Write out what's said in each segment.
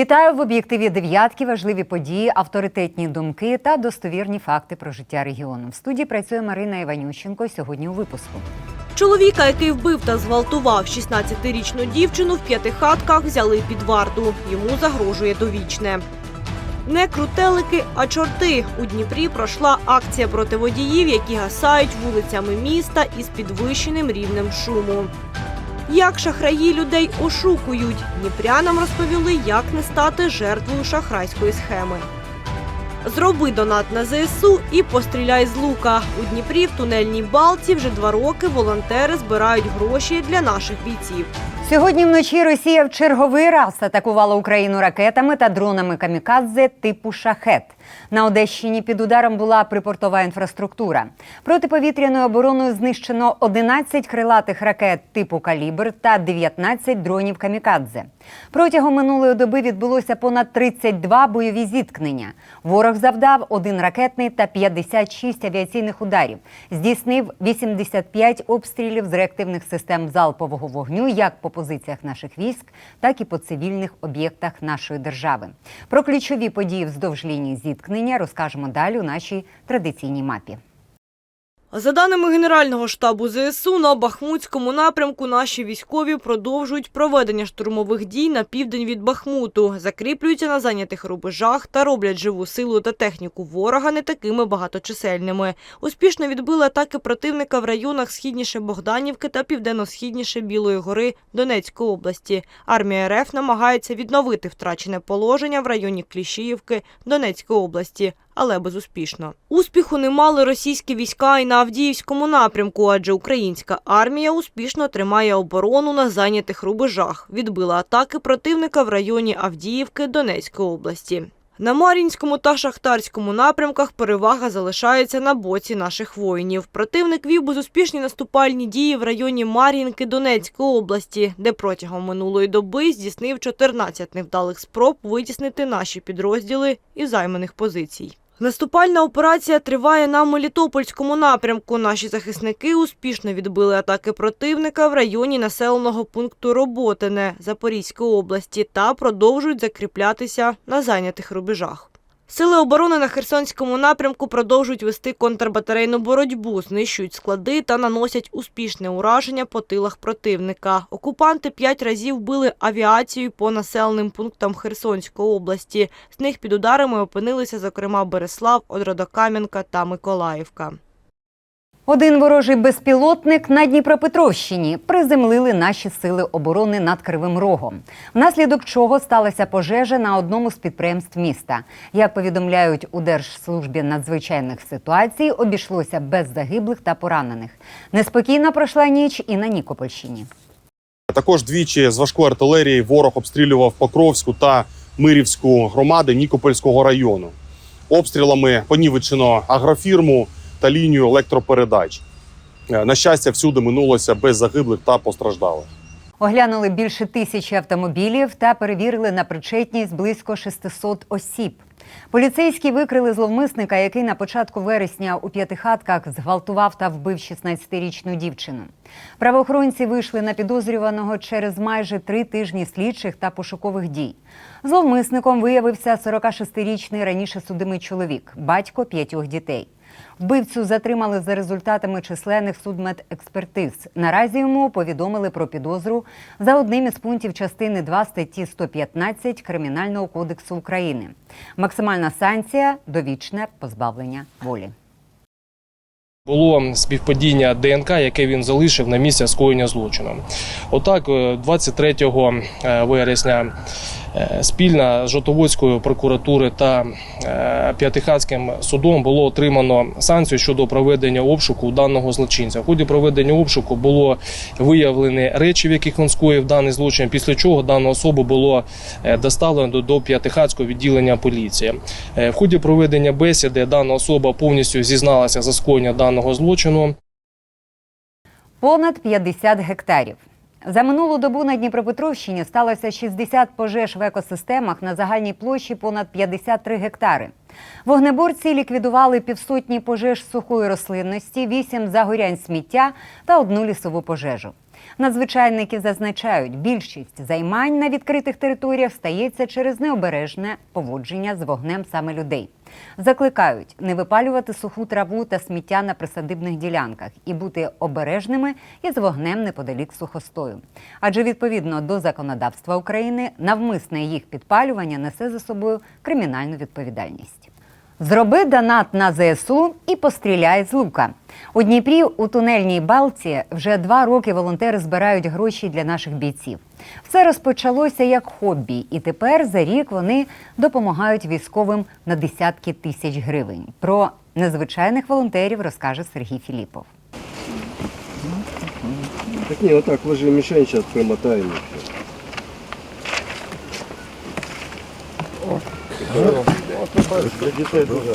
Вітаю в об'єктиві дев'ятки. Важливі події, авторитетні думки та достовірні факти про життя регіону. В студії працює Марина Іванющенко. Сьогодні у випуску. Чоловіка, який вбив та зґвалтував 16-річну дівчину в п'ятихатках, взяли під варту. Йому загрожує довічне. Не крутелики, а чорти. У Дніпрі пройшла акція проти водіїв, які гасають вулицями міста із підвищеним рівнем шуму. Як шахраї людей ошукують, дніпрянам розповіли, як не стати жертвою шахрайської схеми. Зроби донат на ЗСУ і постріляй з лука. У Дніпрі в тунельній балці вже два роки волонтери збирають гроші для наших бійців. Сьогодні вночі Росія в черговий раз атакувала Україну ракетами та дронами камікадзе типу шахет. На Одещині під ударом була припортова інфраструктура. Протиповітряною обороною знищено 11 крилатих ракет типу калібр та 19 дронів камікадзе. Протягом минулої доби відбулося понад 32 бойові зіткнення. Ворог завдав один ракетний та 56 авіаційних ударів. Здійснив 85 обстрілів з реактивних систем залпового вогню як по позиціях наших військ, так і по цивільних об'єктах нашої держави. Про ключові події вздовж лінії зіткнення розкажемо далі у нашій традиційній мапі. За даними Генерального штабу ЗСУ, на Бахмутському напрямку наші військові продовжують проведення штурмових дій на південь від Бахмуту, закріплюються на зайнятих рубежах та роблять живу силу та техніку ворога не такими багаточисельними. Успішно відбили атаки противника в районах східніше Богданівки та південно-східніше Білої гори Донецької області. Армія РФ намагається відновити втрачене положення в районі Кліщіївки Донецької області але безуспішно. Успіху не мали російські війська і на Авдіївському напрямку, адже українська армія успішно тримає оборону на зайнятих рубежах. Відбила атаки противника в районі Авдіївки Донецької області. На Мар'їнському та Шахтарському напрямках перевага залишається на боці наших воїнів. Противник вів безуспішні наступальні дії в районі Мар'їнки Донецької області, де протягом минулої доби здійснив 14 невдалих спроб витіснити наші підрозділи із займаних позицій. Наступальна операція триває на Мелітопольському напрямку. Наші захисники успішно відбили атаки противника в районі населеного пункту Роботине Запорізької області та продовжують закріплятися на зайнятих рубежах. Сили оборони на Херсонському напрямку продовжують вести контрбатарейну боротьбу, знищують склади та наносять успішне ураження по тилах противника. Окупанти п'ять разів били авіацію по населеним пунктам Херсонської області. З них під ударами опинилися, зокрема, Береслав, Одродокам'янка та Миколаївка. Один ворожий безпілотник на Дніпропетровщині приземлили наші сили оборони над Кривим Рогом, внаслідок чого сталася пожежа на одному з підприємств міста. Як повідомляють у Держслужбі надзвичайних ситуацій, обійшлося без загиблих та поранених. Неспокійна пройшла ніч і на Нікопольщині. Також двічі з важкої артилерії ворог обстрілював Покровську та Мирівську громади Нікопольського району. Обстрілами понівечено агрофірму та лінію електропередач. Е, На щастя, всюди минулося без загиблих та постраждалих. Оглянули більше тисячі автомобілів та перевірили на причетність близько 600 осіб. Поліцейські викрили зловмисника, який на початку вересня у п'ятихатках зґвалтував та вбив 16-річну дівчину. Правоохоронці вийшли на підозрюваного через майже три тижні слідчих та пошукових дій. Зловмисником виявився 46-річний раніше судимий чоловік, батько п'ятьох дітей. Вбивцю затримали за результатами численних судмедекспертиз. Наразі йому повідомили про підозру за одним із пунктів частини 2 статті 115 Кримінального кодексу України. Максимальна санкція довічне позбавлення волі. Було співпадіння ДНК, яке він залишив на місці скоєння злочину. Отак, е, 23 е, вересня е, спільно з Жотоводською прокуратури та е, П'ятихатським судом було отримано санкцію щодо проведення обшуку даного злочинця. В ході проведення обшуку було виявлені речі, в яких він скоїв даний злочин. Після чого дану особу було е, доставлено до- П'ятихатського відділення поліції. Е, В ході проведення бесіди дана особа повністю зізналася за скоєння даного злочину. Понад 50 гектарів. За минулу добу на Дніпропетровщині сталося 60 пожеж в екосистемах на загальній площі понад 53 гектари. Вогнеборці ліквідували півсотні пожеж сухої рослинності, 8 загорянь сміття та одну лісову пожежу. Надзвичайники зазначають, більшість займань на відкритих територіях стається через необережне поводження з вогнем саме людей. Закликають не випалювати суху траву та сміття на присадибних ділянках і бути обережними із вогнем неподалік сухостою. Адже відповідно до законодавства України навмисне їх підпалювання несе за собою кримінальну відповідальність. Зроби донат на ЗСУ і постріляй з лука. У Дніпрі у тунельній балці вже два роки волонтери збирають гроші для наших бійців. Все розпочалося як хобі, і тепер за рік вони допомагають військовим на десятки тисяч гривень. Про незвичайних волонтерів розкаже Сергій Філіпов. Так ні, отак ложи мішень, зараз примотаємо.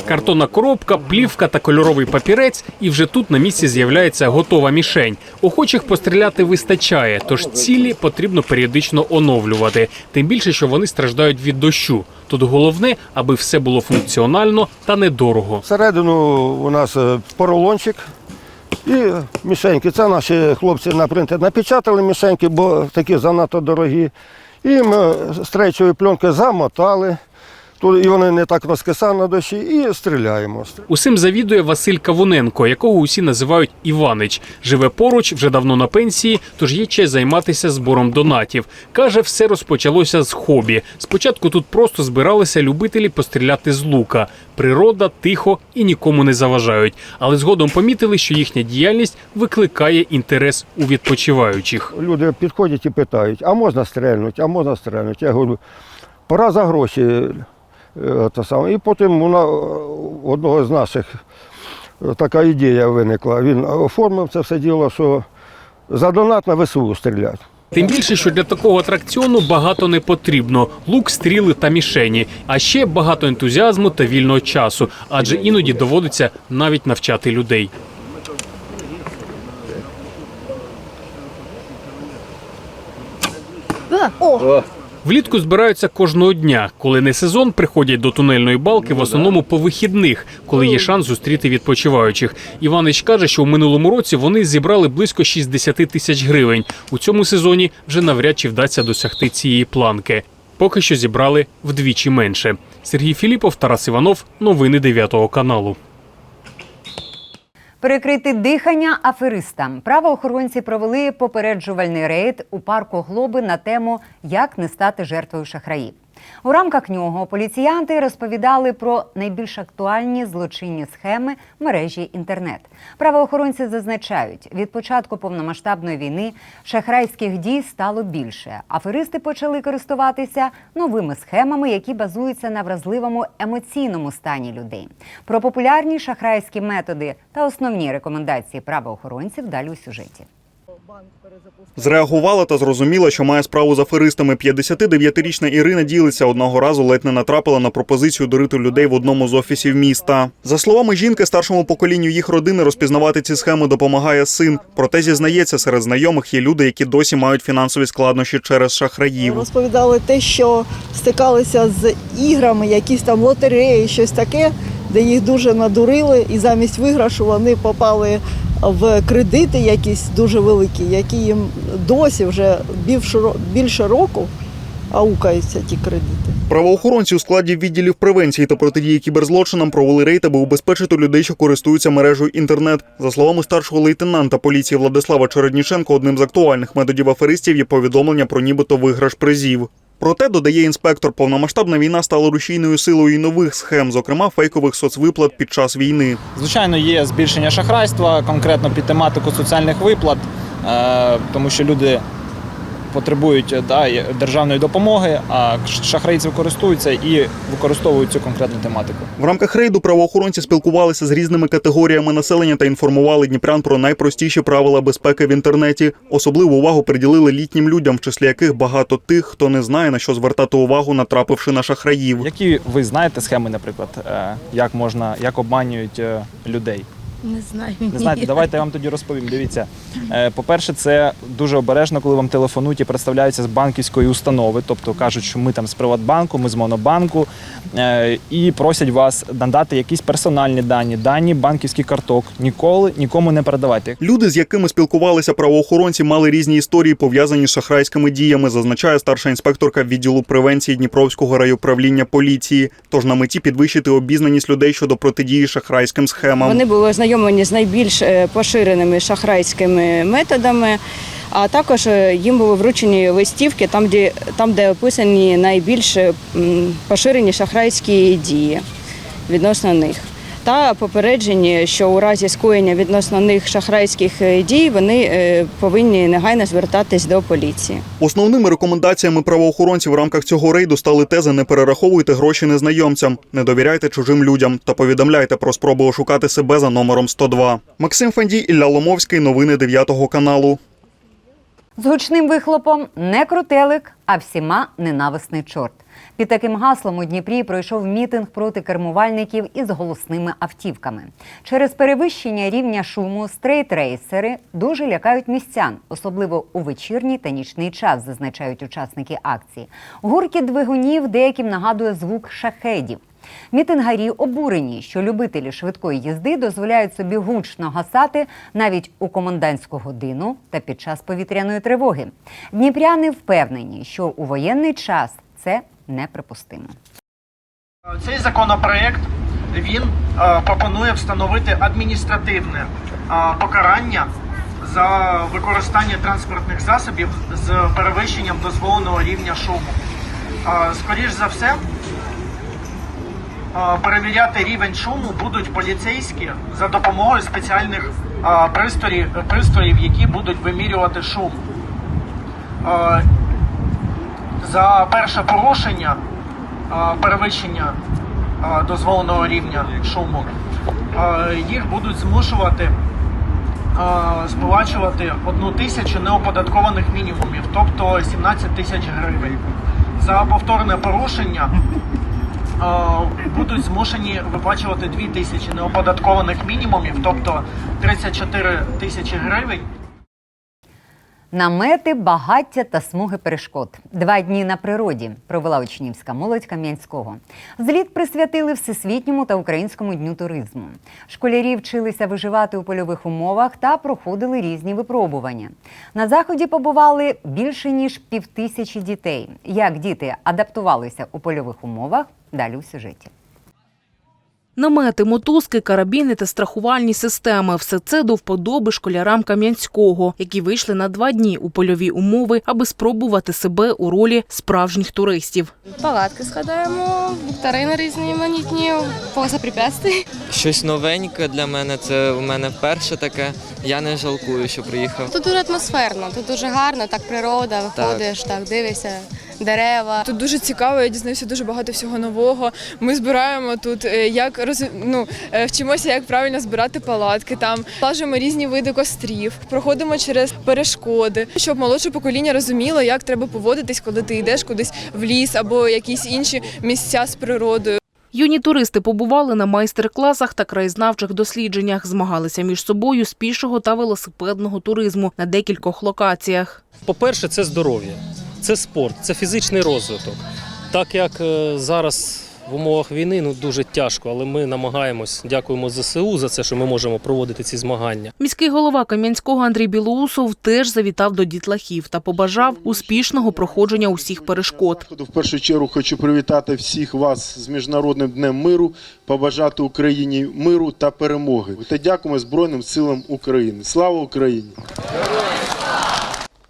Картонна коробка, плівка та кольоровий папірець, і вже тут на місці з'являється готова мішень. Охочих постріляти вистачає, тож цілі потрібно періодично оновлювати. Тим більше, що вони страждають від дощу. Тут головне, аби все було функціонально та недорого. Всередину у нас е, поролончик і мішеньки. Це наші хлопці на принтер напечатали мішеньки, бо такі занадто дорогі. І ми стрейчовою пленкою замотали. Тут і вони не так розкисали на дощі, і стріляємо. Усім завідує Василь Кавуненко, якого усі називають Іванич. Живе поруч, вже давно на пенсії, тож є честь займатися збором донатів. Каже, все розпочалося з хобі. Спочатку тут просто збиралися любителі постріляти з лука. Природа, тихо і нікому не заважають. Але згодом помітили, що їхня діяльність викликає інтерес у відпочиваючих. Люди підходять і питають, а можна стрельнути, а можна стрельнути. Я говорю, пора за гроші. Е, те саме. І потім у одного з наших е, така ідея виникла. Він оформив це все діло, що за донат на ВСУ стріляти. Тим більше, що для такого атракціону багато не потрібно: лук, стріли та мішені, а ще багато ентузіазму та вільного часу, адже іноді доводиться навіть навчати людей. Влітку збираються кожного дня. Коли не сезон, приходять до тунельної балки в основному по вихідних, коли є шанс зустріти відпочиваючих. Іванич каже, що у минулому році вони зібрали близько 60 тисяч гривень. У цьому сезоні вже навряд чи вдасться досягти цієї планки. Поки що зібрали вдвічі менше. Сергій Філіпов, Тарас Іванов. Новини 9 каналу. Перекрити дихання аферистам. Правоохоронці провели попереджувальний рейд у парку Глоби на тему Як не стати жертвою шахраїв. У рамках нього поліціянти розповідали про найбільш актуальні злочинні схеми мережі інтернет. Правоохоронці зазначають, від початку повномасштабної війни шахрайських дій стало більше. Аферисти почали користуватися новими схемами, які базуються на вразливому емоційному стані людей. Про популярні шахрайські методи та основні рекомендації правоохоронців далі у сюжеті. Зреагувала та зрозуміла, що має справу з аферистами. 59-річна Ірина ділиться одного разу ледь не натрапила на пропозицію дурити людей в одному з офісів міста. За словами жінки, старшому поколінню їх родини розпізнавати ці схеми допомагає син. Проте зізнається, серед знайомих є люди, які досі мають фінансові складнощі через шахраїв. Розповідали те, що стикалися з іграми, якісь там лотереї, щось таке, де їх дуже надурили, і замість виграшу вони попали в кредити якісь дуже великі, які їм досі вже більше року аукаються ті кредити. Правоохоронці у складі відділів превенції та протидії кіберзлочинам провели рейд, аби убезпечити людей, що користуються мережею інтернет. За словами старшого лейтенанта поліції Владислава Чередніченко, одним з актуальних методів аферистів є повідомлення про нібито виграш призів. Проте, додає інспектор, повномасштабна війна стала рушійною силою і нових схем, зокрема фейкових соцвиплат під час війни. Звичайно, є збільшення шахрайства, конкретно під тематику соціальних виплат, е, тому що люди потребують е, да, державної допомоги, а шахрайці користуються і використовують цю конкретну тематику. В рамках рейду правоохоронці спілкувалися з різними категоріями населення та інформували дніпрян про найпростіші правила безпеки в інтернеті. Особливу увагу приділили літнім людям, в числі яких багато тих, хто не знає на що звертати увагу, натрапивши на шахраїв. Які ви знаєте схеми, наприклад, е, як можна, як обманюють е, людей? Не знаю. Не знаєте, давайте я вам тоді розповім. Дивіться, е, по-перше, це дуже обережно, коли вам телефонують і представляються з банківської установи, тобто кажуть, що ми там з Приватбанку, ми з Монобанку, е, і просять вас надати якісь персональні дані, дані банківських карток. Ніколи нікому не передавайте. Люди, з якими спілкувалися правоохоронці, мали різні історії, пов'язані з шахрайськими діями, зазначає старша інспекторка відділу превенції Дніпровського райуправління поліції. Тож на меті підвищити обізнаність людей щодо протидії шахрайським схемам. Вони були ознайомлені з найбільш е, поширеними шахрайськими методами, а також е, їм були вручені листівки, там, де, там, де описані найбільш поширені шахрайські дії відносно них. Та попереджені, що у разі скоєння відносно них шахрайських е, дій вони е, повинні негайно звертатись до поліції. Основними рекомендаціями правоохоронців в рамках цього рейду стали тези не перераховуйте гроші незнайомцям, не довіряйте чужим людям та повідомляйте про спробу ошукати себе за номером 102. Максим Фандій, Ілля Ломовський, новини 9 каналу. З гучним вихлопом не крутелик, а всіма ненависний чорт. Під таким гаслом у Дніпрі пройшов мітинг проти кермувальників із голосними автівками. Через перевищення рівня шуму стрейт-рейсери дуже лякають містян, особливо у вечірній та нічний час, зазначають учасники акції. Гуркіт двигунів деяким нагадує звук шахедів. Мітингарі обурені, що любителі швидкої їзди дозволяють собі гучно гасати навіть у комендантську годину та під час повітряної тривоги. Дніпряни впевнені, що у воєнний час це неприпустимо. Цей законопроект він е, пропонує встановити адміністративне е, покарання за використання транспортних засобів з перевищенням дозволеного рівня шуму. Е, Скоріш за все, перевіряти рівень шуму будуть поліцейські за допомогою спеціальних е, пристроїв, які будуть вимірювати шум. Е, За перше порушення е, перевищення е, дозволеного рівня шуму, е, їх будуть змушувати е, сплачувати одну тисячу неоподаткованих мінімумів, тобто 17 тисяч гривень. За повторне порушення е, будуть змушені виплачувати 2 тисячі неоподаткованих мінімумів, тобто 34 тисячі гривень. Намети, багаття та смуги перешкод. Два дні на природі провела учнівська молодь Кам'янського. Зліт присвятили Всесвітньому та Українському дню туризму. Школярі вчилися виживати у польових умовах та проходили різні випробування. На заході побували більше ніж півтисячі дітей. Як діти адаптувалися у польових умовах? Далі у сюжеті. Намети, мотузки, карабіни та страхувальні системи – все це до вподоби школярам Кам'янського, які вийшли на два дні у польові умови, аби спробувати себе у ролі справжніх туристів. Палатки складаємо, вікторини різноманітні, поза препятствий. Щось новеньке для мене, це у мене перше таке. Я не жалкую, що приїхав. Тут дуже атмосферно, тут дуже гарно, так природа, виходиш, так, дивишся, дерева. Тут дуже цікаво, я дізнаюся дуже багато всього нового. Ми збираємо тут, е, як роз... ну, е, вчимося, як правильно збирати палатки, там лажимо різні види кострів, проходимо через перешкоди, щоб молодше покоління розуміло, як треба поводитись, коли ти йдеш кудись в ліс або якісь інші місця з природою. Юні туристи побували на майстер-класах та краєзнавчих дослідженнях, змагалися між собою з пішого та велосипедного туризму на декількох локаціях. По-перше, це здоров'я, це спорт, це фізичний розвиток. Так як е, зараз в умовах війни ну дуже тяжко, але ми намагаємось. Дякуємо ЗСУ за це, що ми можемо проводити ці змагання. Міський голова Кам'янського Андрій Білоусов теж завітав до дітлахів та побажав успішного проходження усіх перешкод. В першу чергу хочу привітати всіх вас з міжнародним днем миру, побажати Україні миру та перемоги. Та дякуємо Збройним силам України. Слава Україні!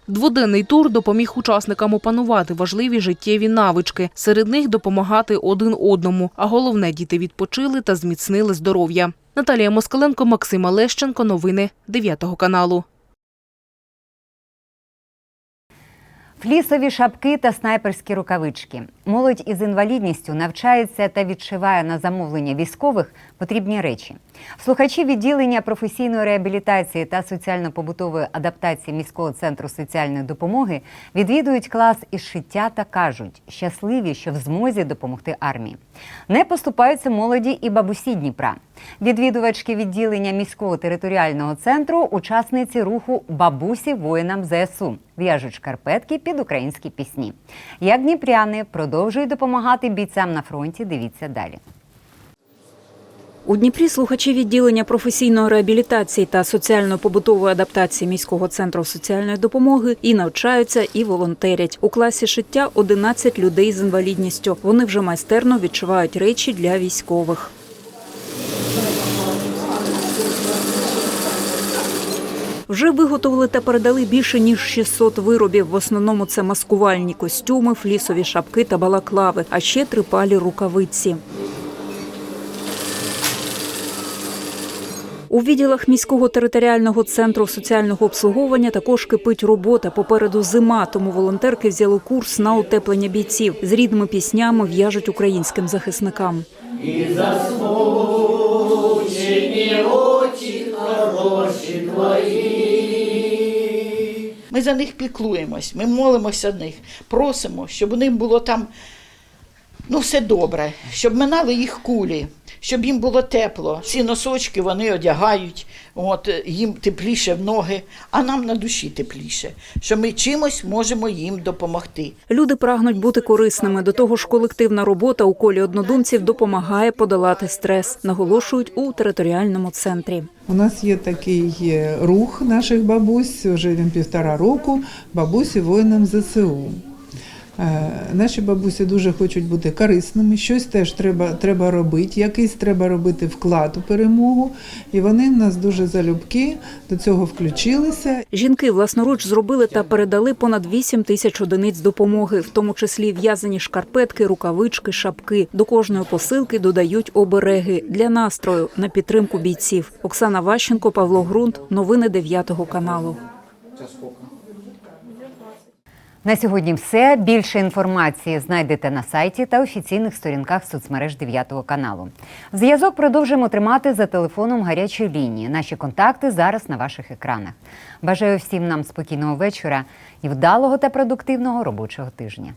Дводенний тур допоміг учасникам опанувати важливі життєві навички. Серед них допомагати один одному. А головне, діти відпочили та зміцнили здоров'я. Наталія Москаленко, Максим Олещенко. Новини 9 каналу. Флісові шапки та снайперські рукавички. Молодь із інвалідністю навчається та відшиває на замовлення військових потрібні речі. Слухачі відділення професійної реабілітації та соціально-побутової адаптації міського центру соціальної допомоги відвідують клас із шиття та кажуть, щасливі, що в змозі допомогти армії. Не поступаються молоді і бабусі Дніпра. Відвідувачки відділення міського територіального центру, учасниці руху бабусі воїнам ЗСУ в'яжуть шкарпетки під українські пісні. Як дніпряни продовжують допомагати бійцям на фронті. Дивіться далі. У Дніпрі слухачі відділення професійної реабілітації та соціально-побутової адаптації міського центру соціальної допомоги і навчаються, і волонтерять. У класі шиття 11 людей з інвалідністю. Вони вже майстерно відшивають речі для військових. Вже виготовили та передали більше ніж 600 виробів. В основному це маскувальні костюми, флісові шапки та балаклави, а ще трипалі рукавиці. У відділах міського територіального центру соціального обслуговування також кипить робота. Попереду зима, тому волонтерки взяли курс на утеплення бійців. З рідними піснями в'яжуть українським захисникам. І засмучені очі хороші твої. Ми за них піклуємось, ми молимося за них, просимо, щоб у них було там ну, все добре, щоб минали їх кулі, щоб їм було тепло. Ці носочки вони одягають, от, їм тепліше в ноги, а нам на душі тепліше, що ми чимось можемо їм допомогти. Люди прагнуть бути корисними. До того ж, колективна робота у колі однодумців допомагає подолати стрес, наголошують у територіальному центрі. У нас є такий е, рух наших бабусь, вже він півтора року, бабусі воїнам ЗСУ. Е, Наші бабусі дуже хочуть бути корисними, щось теж треба, треба робити, якийсь треба робити вклад у перемогу. І вони в нас дуже залюбки до цього включилися. Жінки власноруч зробили та передали понад 8 тисяч одиниць допомоги, в тому числі в'язані шкарпетки, рукавички, шапки. До кожної посилки додають обереги для настрою на підтримку бійців. Оксана Ващенко, Павло Грунт. Новини 9 каналу. На сьогодні все. Більше інформації знайдете на сайті та офіційних сторінках соцмереж 9 каналу. Зв'язок продовжимо тримати за телефоном гарячої лінії. Наші контакти зараз на ваших екранах. Бажаю всім нам спокійного вечора і вдалого та продуктивного робочого тижня.